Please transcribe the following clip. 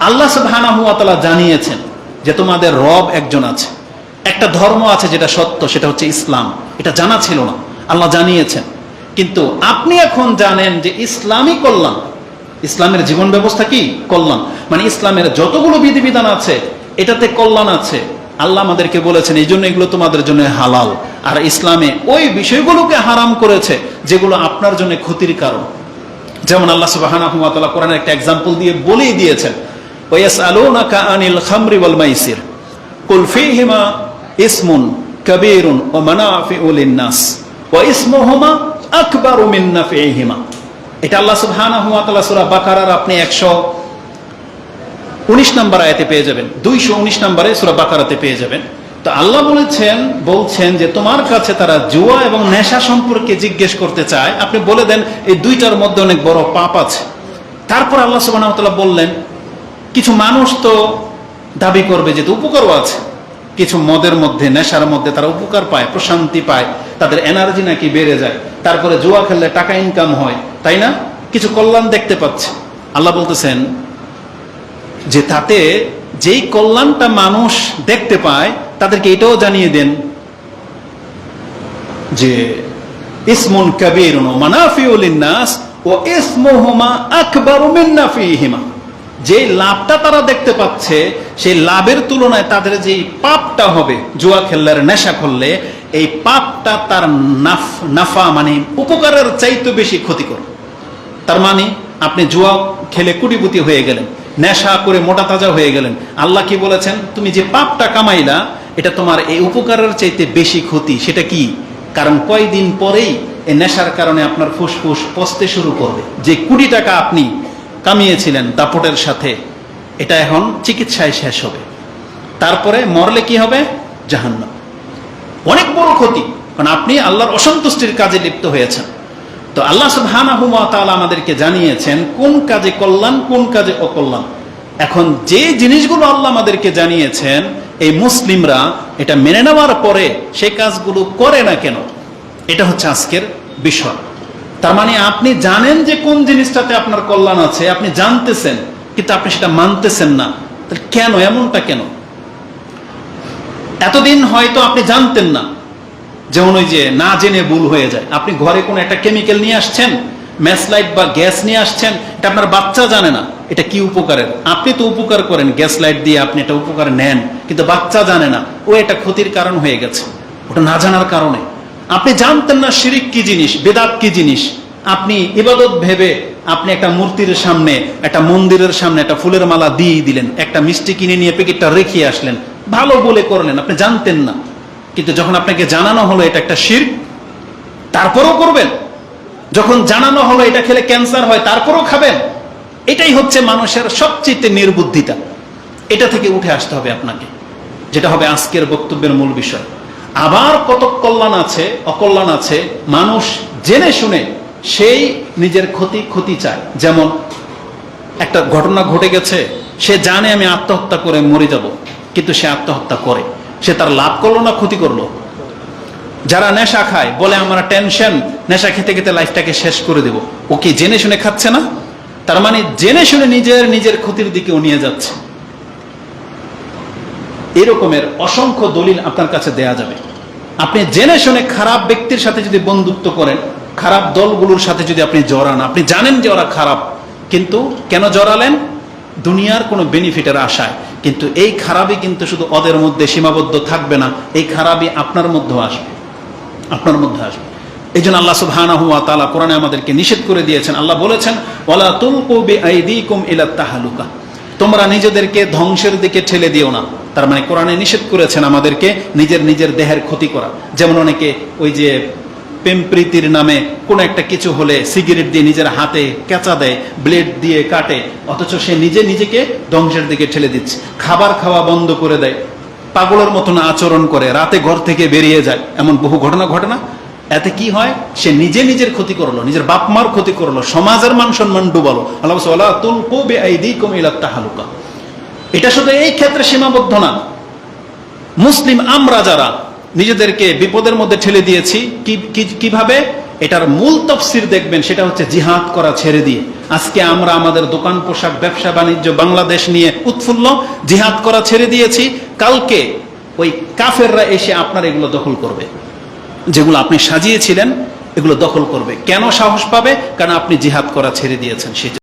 আল্লাহ সুবাহানাহুয়াতলা জানিয়েছেন যে তোমাদের রব একজন আছে। একটা ধর্ম আছে যেটা সত্য, সেটা হচ্ছে ইসলাম। এটা জানা ছিল না। আল্লাহ জানিয়েছেন। কিন্তু আপনি এখন জানেন যে ইসলামই করলাম ইসলামের জীবন ব্যবস্থা কি? করলাম মানে ইসলামের যতগুলো বিধিবিধান আছে, এটাতে কল্যাণ আছে। আল্লাহ আমাদেরকে বলেছেন এই জন্য এগুলো তোমাদের জন্য হালাল। আর ইসলামে ওই বিষয়গুলোকে হারাম করেছে, যেগুলো আপনার জন্য ক্ষতির কারণ। যেমন আল্লাহ সুবাহ কোরআনের একটা এক্সাম্পল দিয়ে বলেই দিয়েছেন এটা আল্লাহ বাকারার আপনি 119 নম্বর আয়াতে পেয়ে যাবেন 219 নম্বরে সূরা বাকারাতে পেয়ে যাবেন। তো আল্লাহ বলেছেন, বলছেন যে তোমার কাছে তারা জুয়া এবং নেশা সম্পর্কে জিজ্ঞেস করতে চায়। আপনি বলে দেন, এই দুইটার মধ্যে অনেক বড় পাপ আছে। তারপর আল্লাহ তাআলা বললেন কিছু মানুষ তো দাবি করবে যে উপকারও আছে। কিছু মদের মধ্যে, নেশার মধ্যে তারা উপকার পায়, প্রশান্তি পায়, তাদের এনার্জি নাকি বেড়ে যায়। তারপরে জুয়া খেললে টাকা ইনকাম হয়, তাই না? কিছু কল্যাণ দেখতে পাচ্ছে। আল্লাহ বলতেছেন যে তাতে যেই কল্যাণটা মানুষ দেখতে পায়, তাদেরকে এটাও জানিয়ে দেন যে ইসমুন কবির মানাফিউল ও ইসমুহুমা আকবারু মিন নাফিহিমা যে লাভটা তারা দেখতে পাচ্ছে, সেই লাভের তুলনায় তাদের যে পাপটা হবে, জুয়া খেললে আর নেশা করলে, এই পাপটা তার নাফ, নাফা মানে উপকারের চাইতে বেশি ক্ষতিকর। তার মানে আপনি জুয়া খেলে কুটিপুতি হয়ে গেলেন, নেশা করে মোটা তাজা হয়ে গেলেন। আল্লাহ কি বলেছেন? তুমি যে পাপটা কামাইলা, এটা তোমার এই উপকারের চাইতে বেশি ক্ষতি, সেটা কি? কারণ কয়দিন পরেই এই নেশার কারণে আপনার ফুসফুস পচতে শুরু করবে। যে কোটি টাকা আপনি কামিয়েছিলেন দাপটের সাথে। এটা এখন চিকিৎসায় শেষ হবে। তারপরে মরলে কি হবে? জাহান্নাম। অনেক বড় ক্ষতি, কারণ আপনি আল্লাহর অসন্তুষ্টির কাজে লিপ্ত হয়েছেন। তো আল্লাহ সুবহানাহু ওয়া তাআলা আমাদেরকে জানিয়েছেন, কোন কাজে কল্যাণ, কোন কাজে অকল্যাণ। এখন যে জিনিসগুলো আল্লাহ আমাদেরকে জানিয়েছেন, এই মুসলিমরা এটা মেনে নেওয়ার পরে সে কাজগুলো করে না কেন? এটা হচ্ছে আজকের বিষয়। তার মানে আপনি জানেন যে কোন জিনিসটাতে আপনার কল্যাণ আছে, আপনি জানতেছেন, কিন্তু আপনি সেটা মানতেছেন না। তাহলে কেন, এমনটা কেন? এতদিন হয়তো আপনি জানতেন না, যেমন ওই যে না জেনে ভুল হয়ে যায়। আপনি ঘরে কোনো একটা কেমিক্যাল নিয়ে আসছেন ম্যাসলাইট বা গ্যাস নিয়ে আসছেন, এটা আপনার বাচ্চা জানে না, এটা কি উপকারের? আপনি তো উপকার করেন গ্যাস লাইট দিয়ে আপনি এটা উপকার নেন, কিন্তু বাচ্চা জানে না, ও এটা ক্ষতির কারণ হয়ে গেছে। ওটা না জানার কারণে। আপনি জানতেন না শিরিক কি জিনিস, বেদাত কি জিনিস। আপনি ইবাদত ভেবে আপনি একটা মূর্তির সামনে, একটা মন্দিরের সামনে একটা ফুলের মালা দিয়ে দিলেন, একটা মিষ্টি কিনে নিয়ে প্যাকেটটা রেখে আসলেন। ভালো বলে করলেন, আপনি জানতেন না। কিন্তু যখন আপনাকে জানানো হলো এটা একটা শির, তারপরও করবেন। যখন জানানো হলো এটা খেলে ক্যান্সার হয়, তারপরও খাবেন। এটাই হচ্ছে মানুষের সবচেয়ে নির্বুদ্ধিতা। এটা থেকে উঠে আসতে হবে আপনাকে। যেটা হবে আজকের বক্তব্যের মূল বিষয়। আবার কত কল্যাণ আছে, অকল্যাণ আছে, মানুষ জেনে শুনে সেই নিজের ক্ষতি ক্ষতি চায়। যেমন একটা ঘটনা ঘটে গেছে, সে জানে আমি আত্মহত্যা করে মরে যাব, কিন্তু সে আত্মহত্যা করে। সে তার লাভ করল না ক্ষতি করল? যারা নেশা খায়, বলে আমরা টেনশন, নেশা খেতে খেতে লাইফটাকে শেষ করে দেব। ও কি জেনে শুনে খাচ্ছে না? তার মানে জেনে শুনে নিজের নিজের ক্ষতির দিকেও নিয়ে যাচ্ছে। এরকমের অসংখ্য দলিল আপনার কাছে দেয়া যাবে। আপনি জেনে শুনে খারাপ ব্যক্তির সাথে যদি বন্ধুত্ব করেন, খারাপ দলগুলোর সাথে যদি আপনি জড়ান, আপনি জানেন যে ওরা খারাপ, কিন্তু কেন জড়ালেন? দুনিয়ার কোনো বেনিফিটের আশায়। কিন্তু এই খারাপই কিন্তু শুধু ওদের মধ্যে সীমাবদ্ধ থাকবে না, এই খারাপই আপনার মধ্যেও আসবে। আপনার মধ্যে আসবে। এই জন্য আল্লাহ সুবহানাহু কোরআনে আমাদেরকে নিষেধ করে দিয়েছেন। আল্লাহ বলেছেন, ওয়ালা তুলকু বিআইদিকুম ইলা তাহালুকা। তোমরা নিজেদেরকে ধ্বংসের দিকে ঠেলে দিও না। তার মানে কোরআনে নিষেধ করেছেন আমাদেরকে নিজের নিজের দেহের ক্ষতি করা। যেমন অনেকে ওই যে প্রেমপ্রীতির নামে কোনো একটা কিছু হলে সিগারেট দিয়ে নিজের হাতে কেঁচা দেয়, ব্লেড দিয়ে কাটে, অথচ সে নিজে নিজেকে ধ্বংসের দিকে ঠেলে দিচ্ছে। খাবার খাওয়া বন্ধ করে দেয়। পাগলের মতন আচরণ করে, রাতে ঘর থেকে বেরিয়ে যায়। এমন বহু ঘটনা ঘটে না? এতে কি হয়? সে নিজে নিজের ক্ষতি করল নিজের বাপ মার ক্ষতি করল সমাজের মান সম্মান ডুবালো। আল্লাহ বলছে, "ওয়ালা তুলকু বিআইদিকুম ইলা তাহালুকা। এটা শুধু এই ক্ষেত্রে সীমাবদ্ধ না। মুসলিম আমরা যারা নিজেদেরকে বিপদের মধ্যে ঠেলে দিয়েছি কীভাবে? এটার মূল তফসির দেখবেন সেটা হচ্ছে জিহাদ করা ছেড়ে দিয়ে। আজকে আমরা আমাদের দোকান পোশাক ব্যবসা বাণিজ্য বাংলাদেশ নিয়ে উৎফুল্ল জিহাদ করা ছেড়ে দিয়েছি। কালকে ওই কাফেররা এসে আপনার এগুলো দখল করবে। যেগুলো আপনি সাজিয়েছিলেন, এগুলো দখল করবে। কেন সাহস পাবে? কারণ আপনি জিহাদ করা ছেড়ে দিয়েছেন, সেই